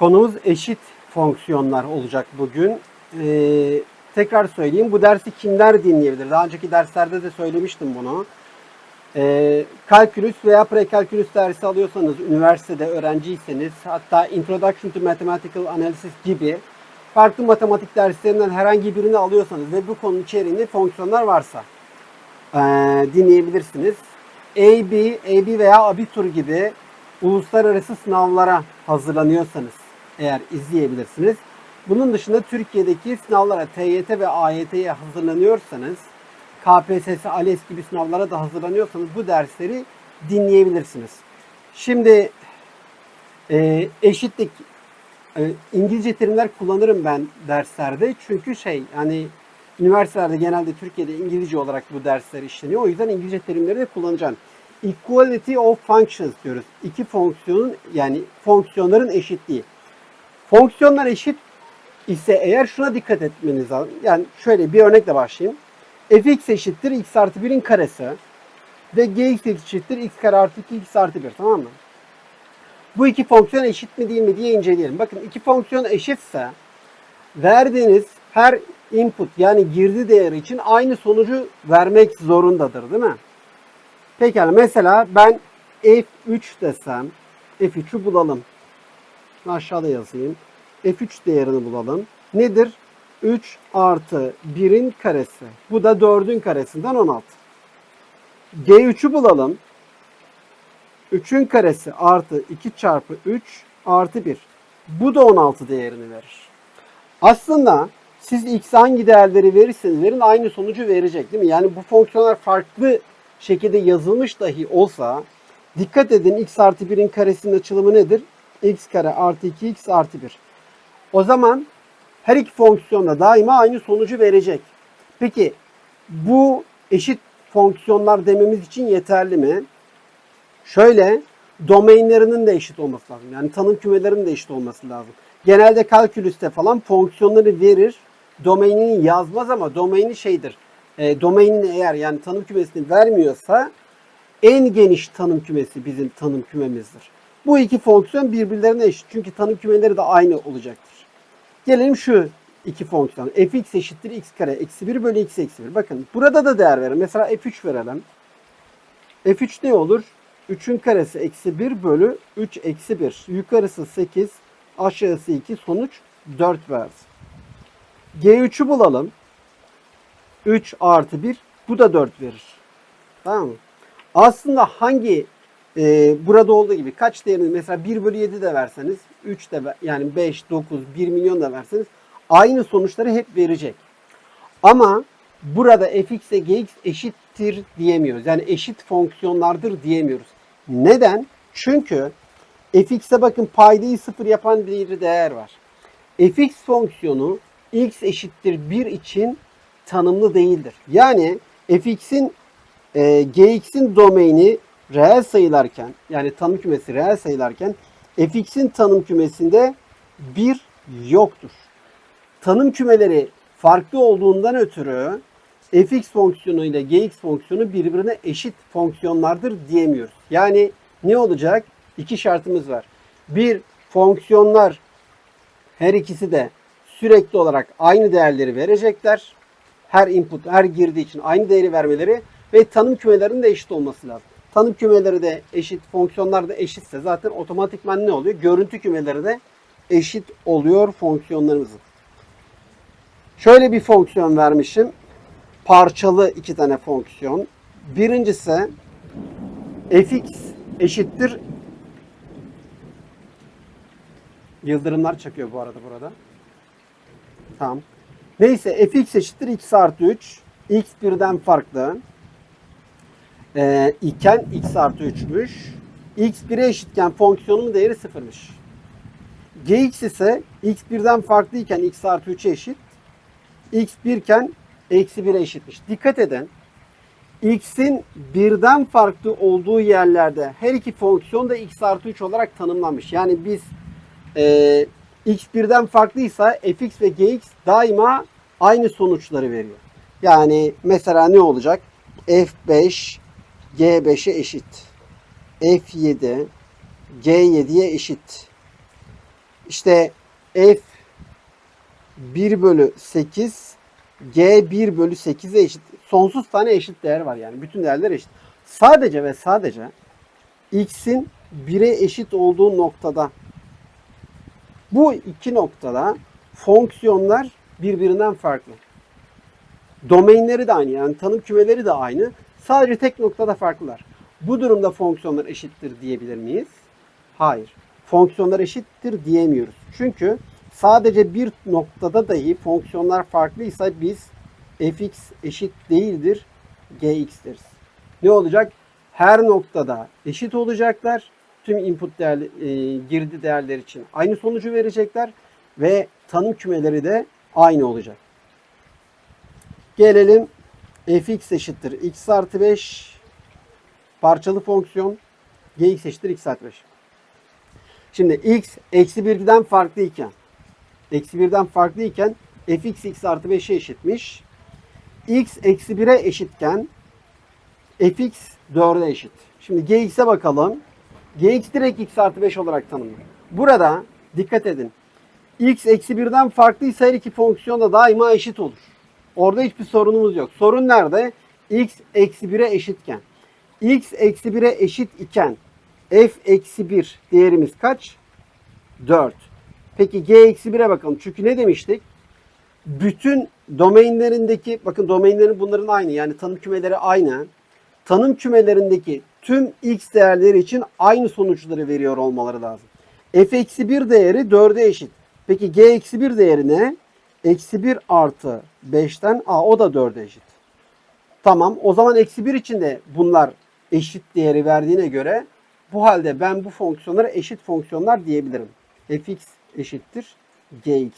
Konumuz eşit fonksiyonlar olacak bugün. Ee, tekrar söyleyeyim bu dersi kimler dinleyebilir? Daha önceki derslerde de söylemiştim bunu. Ee, kalkülüs veya prekalkülüs dersi alıyorsanız, üniversitede öğrenciyseniz, hatta Introduction to Mathematical Analysis gibi farklı matematik derslerinden herhangi birini alıyorsanız ve bu konunun içeriğinde fonksiyonlar varsa ee, dinleyebilirsiniz. AB, AB veya Abitur gibi uluslararası sınavlara hazırlanıyorsanız eğer izleyebilirsiniz. Bunun dışında Türkiye'deki sınavlara TYT ve AYT'ye hazırlanıyorsanız, KPSS, ALES gibi sınavlara da hazırlanıyorsanız bu dersleri dinleyebilirsiniz. Şimdi e, eşitlik, e, İngilizce terimler kullanırım ben derslerde çünkü şey yani üniversitelerde genelde Türkiye'de İngilizce olarak bu dersler işleniyor. O yüzden İngilizce terimleri de kullanacağım. Equality of functions diyoruz. İki fonksiyonun yani fonksiyonların eşitliği. Fonksiyonlar eşit ise eğer şuna dikkat etmeniz lazım. Yani şöyle bir örnekle başlayayım. fx eşittir x artı 1'in karesi ve gx eşittir x kare artı 2 x artı 1 tamam mı? Bu iki fonksiyon eşit mi değil mi diye inceleyelim. Bakın iki fonksiyon eşitse verdiğiniz her input yani girdi değeri için aynı sonucu vermek zorundadır değil mi? Pekala mesela ben f3 desem f3'ü bulalım. Aşağıda yazayım. f3 değerini bulalım. Nedir? 3 artı 1'in karesi. Bu da 4'ün karesinden 16. g3'ü bulalım. 3'ün karesi artı 2 çarpı 3 artı 1. Bu da 16 değerini verir. Aslında siz x hangi değerleri verirseniz verin aynı sonucu verecek değil mi? Yani bu fonksiyonlar farklı şekilde yazılmış dahi olsa dikkat edin x artı 1'in karesinin açılımı nedir? X kare artı 2x artı 1. O zaman her iki fonksiyonda daima aynı sonucu verecek. Peki bu eşit fonksiyonlar dememiz için yeterli mi? Şöyle domainlerinin de eşit olması lazım. Yani tanım kümelerinin de eşit olması lazım. Genelde kalkülüste falan fonksiyonları verir. Domainini yazmaz ama domaini şeydir. E, domainini eğer yani tanım kümesini vermiyorsa en geniş tanım kümesi bizim tanım kümemizdir. Bu iki fonksiyon birbirlerine eşit. Çünkü tanım kümeleri de aynı olacaktır. Gelelim şu iki fonksiyon. fx eşittir x kare eksi 1 bölü x eksi 1. Bakın burada da değer verin. Mesela f3 verelim. f3 ne olur? 3'ün karesi eksi 1 bölü 3 eksi 1. Yukarısı 8, aşağısı 2, sonuç 4 verdi. G3'ü bulalım. 3 artı 1, bu da 4 verir. Tamam mı? Aslında hangi e, burada olduğu gibi kaç değerini mesela 1 bölü 7 de verseniz 3 de yani 5, 9, 1 milyon da verseniz aynı sonuçları hep verecek. Ama burada fx ile gx eşittir diyemiyoruz. Yani eşit fonksiyonlardır diyemiyoruz. Neden? Çünkü fx'e bakın paydayı sıfır yapan bir değer var. fx fonksiyonu x eşittir 1 için tanımlı değildir. Yani fx'in e, gx'in domaini reel sayılarken yani tanım kümesi reel sayılarken fx'in tanım kümesinde 1 yoktur. Tanım kümeleri farklı olduğundan ötürü fx fonksiyonu ile gx fonksiyonu birbirine eşit fonksiyonlardır diyemiyoruz. Yani ne olacak? İki şartımız var. Bir, fonksiyonlar her ikisi de sürekli olarak aynı değerleri verecekler. Her input, her girdi için aynı değeri vermeleri ve tanım kümelerinin de eşit olması lazım. Tanım kümeleri de eşit, fonksiyonlar da eşitse zaten otomatikman ne oluyor? Görüntü kümeleri de eşit oluyor fonksiyonlarımızın. Şöyle bir fonksiyon vermişim. Parçalı iki tane fonksiyon. Birincisi fx eşittir Yıldırımlar çakıyor bu arada burada. Tamam. Neyse fx eşittir x artı 3. x birden farklı. Ee, iken x artı 3'müş. x 1'e eşitken fonksiyonumun değeri 0'mış. gx ise x birden farklı iken x artı 3'e eşit. x 1 iken eksi 1'e eşitmiş. Dikkat edin. x'in birden farklı olduğu yerlerde her iki fonksiyon da x artı 3 olarak tanımlanmış. Yani biz e, x birden farklıysa fx ve gx daima aynı sonuçları veriyor. Yani mesela ne olacak? f5 g5'e eşit. f7 g7'ye eşit. işte f 1 bölü 8 g 1 bölü 8'e eşit. Sonsuz tane eşit değer var yani. Bütün değerler eşit. Sadece ve sadece x'in 1'e eşit olduğu noktada bu iki noktada fonksiyonlar birbirinden farklı. Domainleri de aynı yani tanım kümeleri de aynı. Sadece tek noktada farklılar. Bu durumda fonksiyonlar eşittir diyebilir miyiz? Hayır. Fonksiyonlar eşittir diyemiyoruz. Çünkü sadece bir noktada dahi fonksiyonlar farklıysa biz fx eşit değildir gx deriz. Ne olacak? Her noktada eşit olacaklar. Tüm input değerli, e, girdi değerler için aynı sonucu verecekler ve tanım kümeleri de aynı olacak. Gelelim fx eşittir x artı 5 parçalı fonksiyon gx eşittir x artı 5. Şimdi x eksi 1'den farklıyken eksi 1'den farklıyken fx x artı 5'e eşitmiş. x eksi 1'e eşitken fx 4'e eşit. Şimdi gx'e bakalım. gx direkt x artı 5 olarak tanımlanır. Burada dikkat edin. x eksi 1'den farklıysa her iki fonksiyon da daima eşit olur. Orada hiçbir sorunumuz yok. Sorun nerede? x eksi 1'e eşitken. x eksi 1'e eşit iken f eksi 1 değerimiz kaç? 4. Peki g eksi 1'e bakalım. Çünkü ne demiştik? Bütün domainlerindeki, bakın domainlerin bunların aynı. Yani tanım kümeleri aynı. Tanım kümelerindeki tüm x değerleri için aynı sonuçları veriyor olmaları lazım. f eksi 1 değeri 4'e eşit. Peki g eksi 1 değeri ne? Eksi 1 artı 5'ten a o da 4'e eşit. Tamam o zaman eksi 1 için de bunlar eşit değeri verdiğine göre bu halde ben bu fonksiyonlara eşit fonksiyonlar diyebilirim. fx eşittir gx.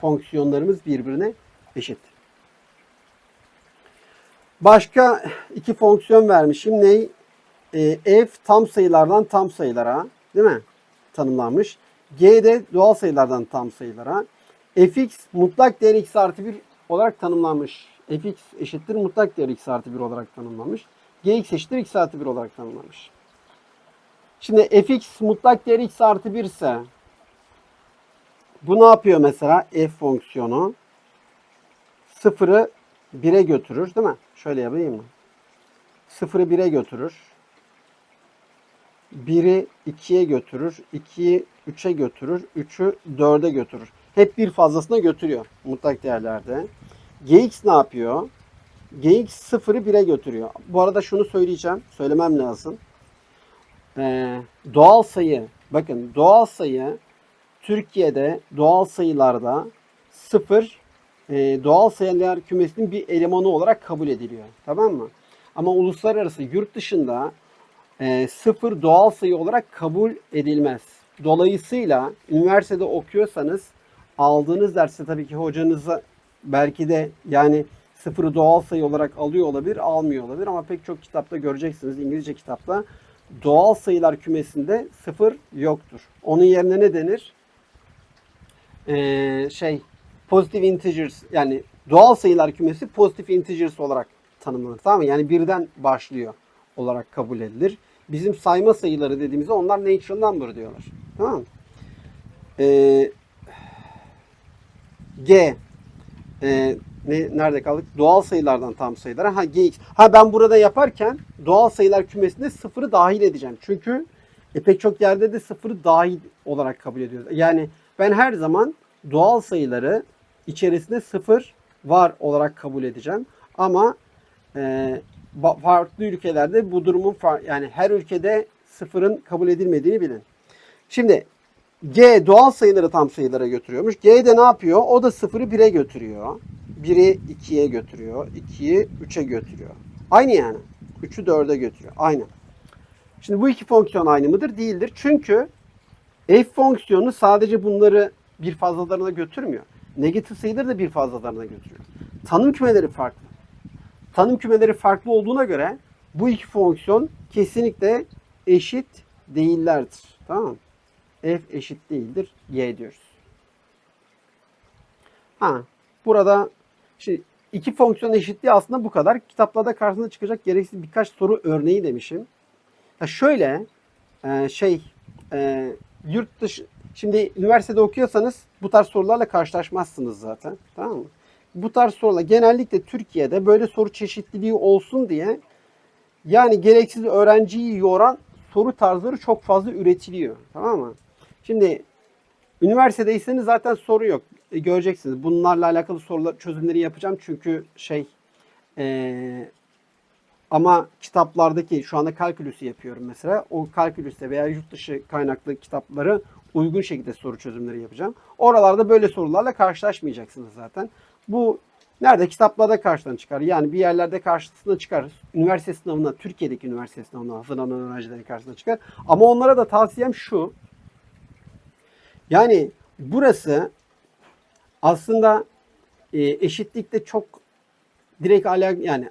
Fonksiyonlarımız birbirine eşit. Başka iki fonksiyon vermişim. Ney? E, f tam sayılardan tam sayılara değil mi? Tanımlanmış. G de doğal sayılardan tam sayılara. Fx mutlak değer x artı 1 olarak tanımlanmış. fx eşittir mutlak değer x artı 1 olarak tanımlanmış. gx eşittir x artı 1 olarak tanımlanmış. Şimdi fx mutlak değer x artı 1 ise bu ne yapıyor mesela f fonksiyonu? Sıfırı 1'e götürür değil mi? Şöyle yapayım mı? Sıfırı 1'e götürür. 1'i 2'ye götürür. 2'yi 3'e götürür. 3'ü 4'e götürür. Hep bir fazlasına götürüyor mutlak değerlerde. Gx ne yapıyor? Gx sıfırı 1'e götürüyor. Bu arada şunu söyleyeceğim. Söylemem lazım. Ee, doğal sayı. Bakın doğal sayı Türkiye'de doğal sayılarda sıfır e, doğal sayılar kümesinin bir elemanı olarak kabul ediliyor. Tamam mı? Ama uluslararası yurt dışında e, sıfır doğal sayı olarak kabul edilmez. Dolayısıyla üniversitede okuyorsanız aldığınız derste tabii ki hocanıza belki de yani sıfırı doğal sayı olarak alıyor olabilir, almıyor olabilir ama pek çok kitapta göreceksiniz İngilizce kitapta doğal sayılar kümesinde sıfır yoktur. Onun yerine ne denir? Ee, şey positive integers yani doğal sayılar kümesi positive integers olarak tanımlanır. Tamam mı? Yani birden başlıyor olarak kabul edilir. Bizim sayma sayıları dediğimizde onlar natural number diyorlar. Tamam mı? Ee, G e, ne, nerede kaldık? Doğal sayılardan tam sayılara. Ha gx. Ha ben burada yaparken doğal sayılar kümesinde sıfırı dahil edeceğim. Çünkü e, pek çok yerde de sıfırı dahil olarak kabul ediyoruz. Yani ben her zaman doğal sayıları içerisinde sıfır var olarak kabul edeceğim. Ama e, farklı ülkelerde bu durumun yani her ülkede sıfırın kabul edilmediğini bilin. Şimdi G doğal sayıları tam sayılara götürüyormuş. G de ne yapıyor? O da sıfırı 1'e götürüyor. 1'i 2'ye götürüyor. 2'yi 3'e götürüyor. Aynı yani. 3'ü 4'e götürüyor. Aynı. Şimdi bu iki fonksiyon aynı mıdır? Değildir. Çünkü f fonksiyonu sadece bunları bir fazlalarına götürmüyor. Negatif sayıları da bir fazlalarına götürüyor. Tanım kümeleri farklı. Tanım kümeleri farklı olduğuna göre bu iki fonksiyon kesinlikle eşit değillerdir. Tamam mı? F eşit değildir. Y diyoruz. Ha, burada şimdi iki fonksiyon eşitliği aslında bu kadar. Kitaplarda karşınıza çıkacak gereksiz birkaç soru örneği demişim. Ya şöyle e, şey e, yurt dışı Şimdi üniversitede okuyorsanız bu tarz sorularla karşılaşmazsınız zaten. Tamam mı? Bu tarz sorular genellikle Türkiye'de böyle soru çeşitliliği olsun diye yani gereksiz öğrenciyi yoran soru tarzları çok fazla üretiliyor. Tamam mı? Şimdi üniversitedeyseniz zaten soru yok. E, göreceksiniz. Bunlarla alakalı sorular çözümleri yapacağım. Çünkü şey eee, ama kitaplardaki şu anda kalkülüsü yapıyorum mesela. O kalkülüste veya yurt dışı kaynaklı kitapları uygun şekilde soru çözümleri yapacağım. Oralarda böyle sorularla karşılaşmayacaksınız zaten. Bu nerede? Kitaplarda karşına çıkar. Yani bir yerlerde karşısına çıkar. Üniversite sınavına, Türkiye'deki üniversite sınavına hazırlanan öğrencilerin karşısına çıkar. Ama onlara da tavsiyem şu. Yani burası aslında e, eşitlikte çok direkt alak yani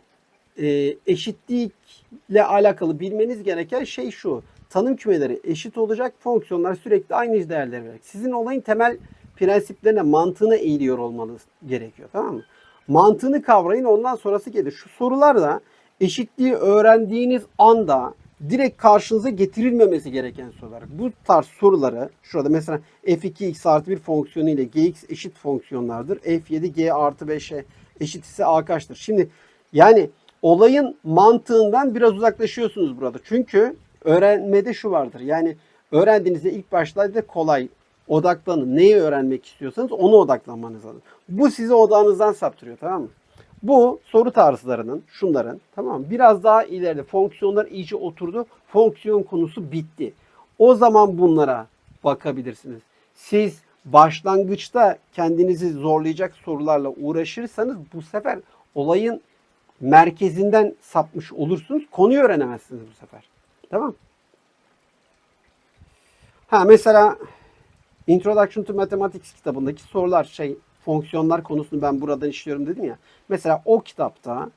e, eşitlikle alakalı bilmeniz gereken şey şu. Tanım kümeleri eşit olacak. Fonksiyonlar sürekli aynı değerleri verecek. Sizin olayın temel prensiplerine, mantığına eğiliyor olmanız gerekiyor. Tamam mı? Mantığını kavrayın ondan sonrası gelir. Şu sorularda eşitliği öğrendiğiniz anda direkt karşınıza getirilmemesi gereken sorular. Bu tarz soruları şurada mesela f2x artı 1 fonksiyonu ile gx eşit fonksiyonlardır. f7 g artı 5'e eşit ise a kaçtır? Şimdi yani olayın mantığından biraz uzaklaşıyorsunuz burada. Çünkü öğrenmede şu vardır. Yani öğrendiğinizde ilk başlarda kolay odaklanın. Neyi öğrenmek istiyorsanız ona odaklanmanız lazım. Bu sizi odağınızdan saptırıyor tamam mı? Bu soru tarzlarının, şunların tamam mı? Biraz daha ileride fonksiyonlar iyice oturdu. Fonksiyon konusu bitti. O zaman bunlara bakabilirsiniz. Siz başlangıçta kendinizi zorlayacak sorularla uğraşırsanız bu sefer olayın merkezinden sapmış olursunuz. Konuyu öğrenemezsiniz bu sefer. Tamam. Ha mesela Introduction to Mathematics kitabındaki sorular şey fonksiyonlar konusunu ben buradan işliyorum dedim ya. Mesela o kitapta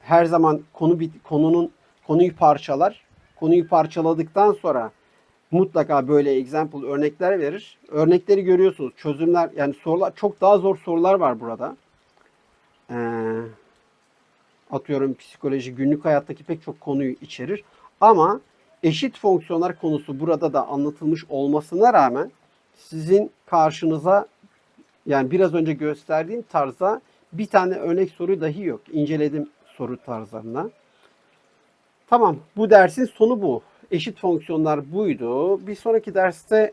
her zaman konu konunun konuyu parçalar. Konuyu parçaladıktan sonra mutlaka böyle example örnekler verir. Örnekleri görüyorsunuz. Çözümler yani sorular çok daha zor sorular var burada. Ee, atıyorum psikoloji günlük hayattaki pek çok konuyu içerir. Ama eşit fonksiyonlar konusu burada da anlatılmış olmasına rağmen sizin karşınıza yani biraz önce gösterdiğim tarzda bir tane örnek soru dahi yok. İnceledim soru tarzlarına. Tamam bu dersin sonu bu. Eşit fonksiyonlar buydu. Bir sonraki derste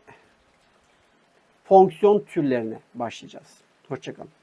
fonksiyon türlerine başlayacağız. Hoşçakalın.